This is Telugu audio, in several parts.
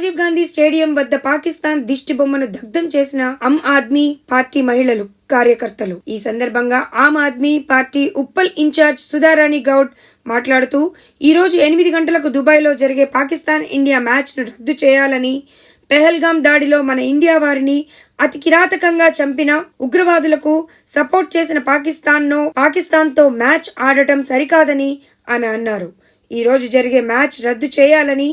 రాజీవ్ గాంధీ స్టేడియం వద్ద పాకిస్తాన్ దిష్టి బొమ్మను దగ్ధం చేసిన ఆమ్ ఆద్మీ పార్టీ మహిళలు కార్యకర్తలు. ఈ సందర్భంగా ఆమ్ ఆద్మీ పార్టీ ఉప్పల్ ఇన్ఛార్జ్ సుధారాణి గౌడ్ మాట్లాడుతూ ఈ రోజు ఎనిమిది గంటలకు దుబాయ్లో జరిగే పాకిస్తాన్ ఇండియా మ్యాచ్ను రద్దు చేయాలని పెహల్గాం దాడిలో మన ఇండియా వారిని అతి కిరాతకంగా చంపిన ఉగ్రవాదులకు సపోర్ట్ చేసిన పాకిస్తాన్ను పాకిస్తాన్తో మ్యాచ్ ఆడటం సరికాదని ఆమె అన్నారు. ఈ రోజు జరిగే మ్యాచ్ రద్దు చేయాలని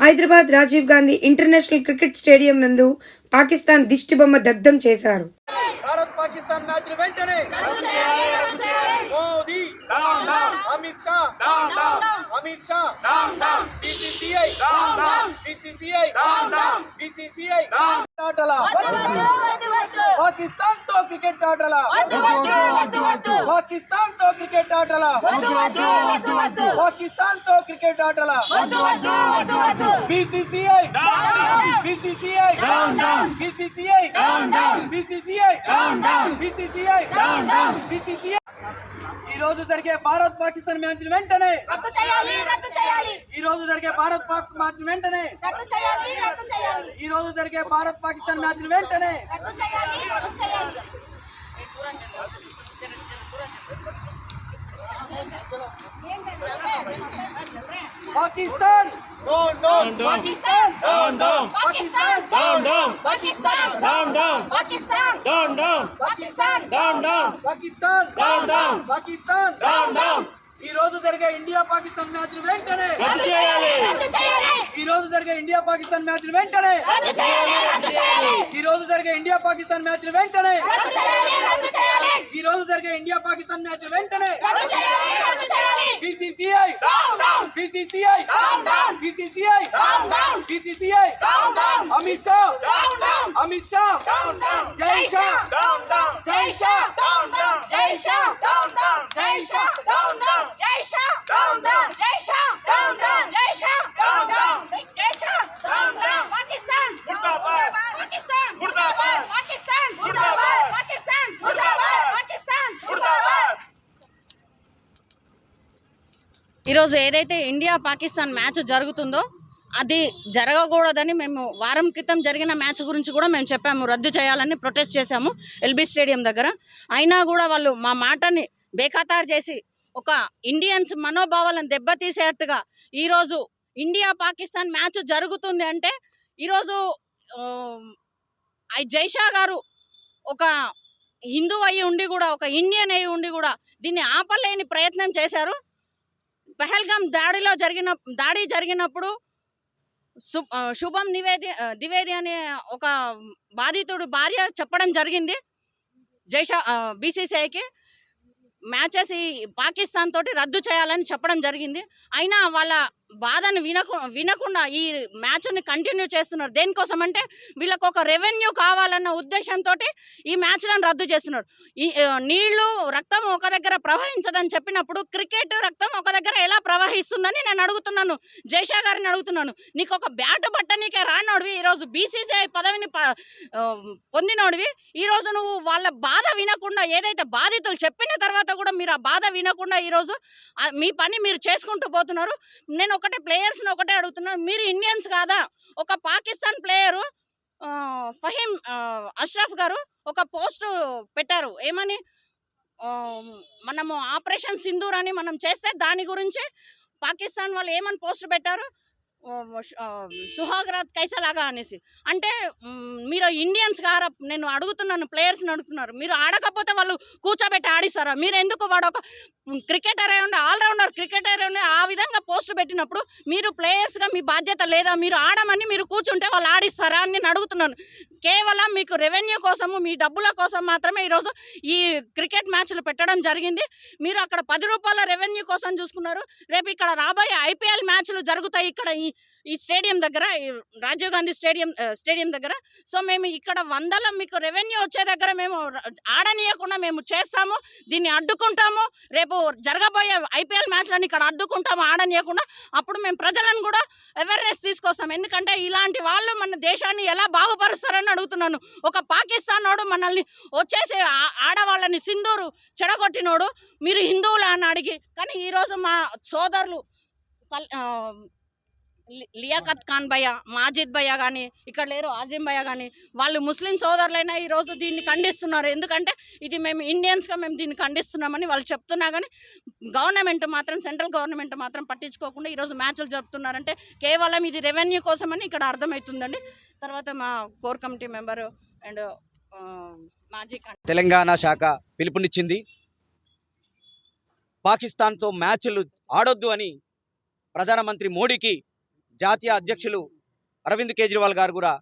Hyderabad Rajiv Gandhi international cricket stadium నందు పాకిస్తాన్ దిష్టిబొమ్మ దగ్ధం చేశారు. భారత్ పాకిస్తాన్ మ్యాచ్ వెంటనే Amit Shah Amit Shah BCCI BCCI BCCI ఆటల పాకిస్తాన్తో క్రికెట్ ఆటల పాకిస్తాన్తో క్రికెట్ ఆటల పాకిస్తాన్తో క్రికెట్ ఆటల BCCI BCCI BCCI BCCI BCCI BCCI ఈ రోజు జరిగే భారత్ పాకిస్తాన్ మ్యాచ్ వెంటనే రద్దు చేయాలి రద్దు చేయాలి. ఈ రోజు జరిగే భారత్ పాక్ మ్యాచ్ వెంటనే రద్దు చేయాలి రద్దు చేయాలి. ఈ రోజు జరిగే భారత్ పాకిస్తాన్ మ్యాచ్ వెంటనే రద్దు చేయాలి రద్దు చేయాలి. Pakistan! Pakistan Down, down. Pakistan Down, down. Pakistan Down, down. Pakistan Down, down. Pakistan Down, down. Pakistan Down, down. Pakistan Down, down. ఈ రోజు జరిగే ఇండియా పాకిస్తాన్ మ్యాచ్ వెంటనే రద్దు చేయాలి. ఈ రోజు జరిగే ఇండియా పాకిస్తాన్ మ్యాచ్ వెంటనే రద్దు చేయాలి. రద్దు చేయాలి. ఈ రోజు జరిగే ఇండియా పాకిస్తాన్ మ్యాచ్ వెంటనే రద్దు చేయాలి. రద్దు చేయాలి. ఈ రోజు జరిగే ఇండియా పాకిస్తాన్ మ్యాచ్ వెంటనే రద్దు చేయాలి. రద్దు చేయాలి. BCCI BCCI down down BCCI down down BCCI down down Amit Shah down down Amit Shah down down ఈరోజు ఏదైతే ఇండియా పాకిస్తాన్ మ్యాచ్ జరుగుతుందో అది జరగకూడదని మేము వారం క్రితం జరిగిన మ్యాచ్ గురించి కూడా మేము చెప్పాము రద్దు చేయాలని ప్రొటెస్ట్ చేశాము ఎల్బీ స్టేడియం దగ్గర. అయినా కూడా వాళ్ళు మా మాటని బేఖాతారు చేసి ఒక ఇండియన్స్ మనోభావాలను దెబ్బతీసేట్టుగా ఈరోజు ఇండియా పాకిస్తాన్ మ్యాచ్ జరుగుతుంది అంటే ఈరోజు ఐ జైషా గారు ఒక హిందూ అయి ఉండి కూడా ఒక ఇండియన్ అయి ఉండి కూడా దీన్ని ఆపలేని ప్రయత్నం చేశారు. పహల్గాం దాడిలో జరిగిన దాడి జరిగినప్పుడు శుభం నివేది ద్వివేది అనే ఒక బాధితుడు భార్య చెప్పడం జరిగింది. జైషా బీసీసీఐకి మ్యాచెస్ ఈ పాకిస్తాన్ తోటి రద్దు చేయాలని చెప్పడం జరిగింది. అయినా వాళ్ళ బాధను వినకు వినకుండా ఈ మ్యాచ్ని కంటిన్యూ చేస్తున్నారు. దేనికోసం అంటే వీళ్ళకు ఒక రెవెన్యూ కావాలన్న ఉద్దేశంతో ఈ మ్యాచ్లను రద్దు చేస్తున్నారు. ఈ నీళ్ళు రక్తం ఒక దగ్గర ప్రవహించదని చెప్పినప్పుడు క్రికెట్ రక్తం ఒక దగ్గర ఎలా ప్రవహిస్తుందని నేను అడుగుతున్నాను. జైషా గారిని అడుగుతున్నాను. నీకు ఒక బ్యాట్ బట్టనీకే రానోడివి ఈరోజు బీసీసీఐ పదవిని ప- పొందినోడివి ఈరోజు నువ్వు వాళ్ళ బాధ వినకుండా ఏదైతే బాధితులు చెప్పిన తర్వాత కూడా మీరు ఆ బాధ వినకుండా ఈరోజు మీ పని మీరు చేసుకుంటూ పోతున్నారు. నేను ఒకటే ప్లేయర్స్ని ఒకటే అడుగుతున్నాను మీరు ఇండియన్స్ కాదా? ఒక పాకిస్తాన్ ప్లేయరు ఫహీం అష్రఫ్ గారు ఒక పోస్ట్ పెట్టారు. ఏమని? మనము ఆపరేషన్ సింధూర్ అని మనం చేస్తే దాని గురించి పాకిస్తాన్ వాళ్ళు ఏమని పోస్ట్ పెట్టారు? సుహాగ్రాత్ కైసలాగా అనేసి. అంటే మీరు ఇండియన్స్ గారా? నేను అడుగుతున్నాను ప్లేయర్స్ని అడుగుతున్నారు. మీరు ఆడకపోతే వాళ్ళు కూర్చోబెట్టి ఆడిస్తారా? మీరు ఎందుకు వాడు ఒక క్రికెటర్ ఉండి ఆల్రౌండర్ క్రికెటర్ ఉండి ఆ విధంగా పోస్ట్ పెట్టినప్పుడు మీరు ప్లేయర్స్గా మీ బాధ్యత లేదా మీరు ఆడమని మీరు కూర్చుంటే వాళ్ళు ఆడిస్తారా అని నేను అడుగుతున్నాను. కేవలం మీకు రెవెన్యూ కోసము మీ డబ్బుల కోసం మాత్రమే ఈరోజు ఈ క్రికెట్ మ్యాచ్లు పెట్టడం జరిగింది. మీరు అక్కడ పది రూపాయల రెవెన్యూ కోసం చూసుకున్నారు. రేపు ఇక్కడ రాబోయే ఐపీఎల్ మ్యాచ్లు జరుగుతాయి ఇక్కడ ఈ ఈ స్టేడియం దగ్గర రాజీవ్ గాంధీ స్టేడియం స్టేడియం దగ్గర. సో మేము ఇక్కడ వందల మీకు రెవెన్యూ వచ్చే దగ్గర మేము ఆడనీయకుండా మేము చేస్తాము. దీన్ని అడ్డుకుంటాము. రేపు జరగబోయే ఐపీఎల్ మ్యాచ్లను ఇక్కడ అడ్డుకుంటాము ఆడనీయకుండా. అప్పుడు మేము ప్రజలను కూడా అవేర్నెస్ తీసుకొస్తాం. ఎందుకంటే ఇలాంటి వాళ్ళు మన దేశాన్ని ఎలా బాగుపరుస్తారని అడుగుతున్నాను. ఒక పాకిస్తాన్ వాడు మనల్ని వచ్చేసి ఆడవాళ్ళని సింధూరు చెడగొట్టినోడు మీరు హిందువులా అని అడిగి కానీ ఈరోజు మా సోదరులు లియాఖత్ ఖాన్ భయ్య మాజిద్ భయ్య కానీ ఇక్కడ లేరు ఆజిమ్ భయ్య కానీ వాళ్ళు ముస్లిం సోదరులైనా ఈరోజు దీన్ని ఖండిస్తున్నారు. ఎందుకంటే ఇది మేము ఇండియన్స్గా మేము దీన్ని ఖండిస్తున్నామని వాళ్ళు చెప్తున్నా కానీ గవర్నమెంట్ మాత్రం సెంట్రల్ గవర్నమెంట్ మాత్రం పట్టించుకోకుండా ఈరోజు మ్యాచ్లు జరుపుతున్నారంటే కేవలం ఇది రెవెన్యూ కోసమని ఇక్కడ అర్థమవుతుందండి తర్వాత మా కోర్ కమిటీ మెంబరు అండ్ మాజీ తెలంగాణ శాఖ పిలుపునిచ్చింది. పాకిస్తాన్తో మ్యాచ్లు ఆడొద్దు అని ప్రధానమంత్రి మోడీకి జాతీయ అధ్యక్షులు అరవింద్ కేజ్రీవాల్ గారు కూడా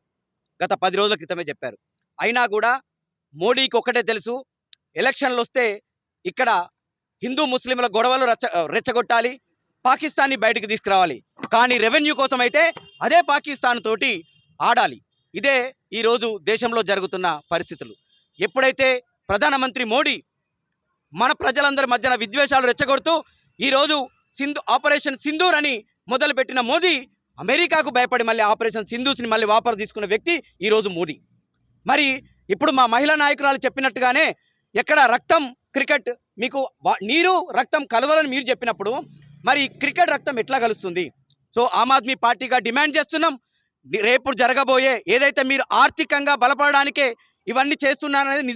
గత పది రోజుల క్రితమే చెప్పారు. అయినా కూడా మోడీకి ఒక్కటే తెలుసు ఎలక్షన్లు వస్తే ఇక్కడ హిందూ ముస్లింల గొడవలు రెచ్చ రెచ్చగొట్టాలి పాకిస్తాన్ని బయటకు తీసుకురావాలి. కానీ రెవెన్యూ కోసం అయితే అదే పాకిస్తాన్ తోటి ఆడాలి. ఇదే ఈరోజు దేశంలో జరుగుతున్న పరిస్థితులు. ఎప్పుడైతే ప్రధానమంత్రి మోడీ మన ప్రజలందరి మధ్యన విద్వేషాలు రెచ్చగొడుతూ ఈరోజు సింధు ఆపరేషన్ సింధూర్ అని మొదలుపెట్టిన మోదీ అమెరికాకు భయపడి మళ్ళీ ఆపరేషన్ సింధూస్ని మళ్ళీ వాపసు తీసుకున్న వ్యక్తి ఈరోజు మోడీ మరి ఇప్పుడు మా మహిళా నాయకురాలు చెప్పినట్టుగానే ఎక్కడ రక్తం క్రికెట్ మీకు వా- నీరు రక్తం కలవాలని మీరు చెప్పినప్పుడు మరి క్రికెట్ రక్తం ఎట్లా కలుస్తుంది? సో ఆమ్ ఆద్మీ పార్టీగా డిమాండ్ చేస్తున్నాం. రేపు జరగబోయే ఏదైతే మీరు ఆర్థికంగా బలపడడానికే ఇవన్నీ చేస్తున్నారనేది నిజం.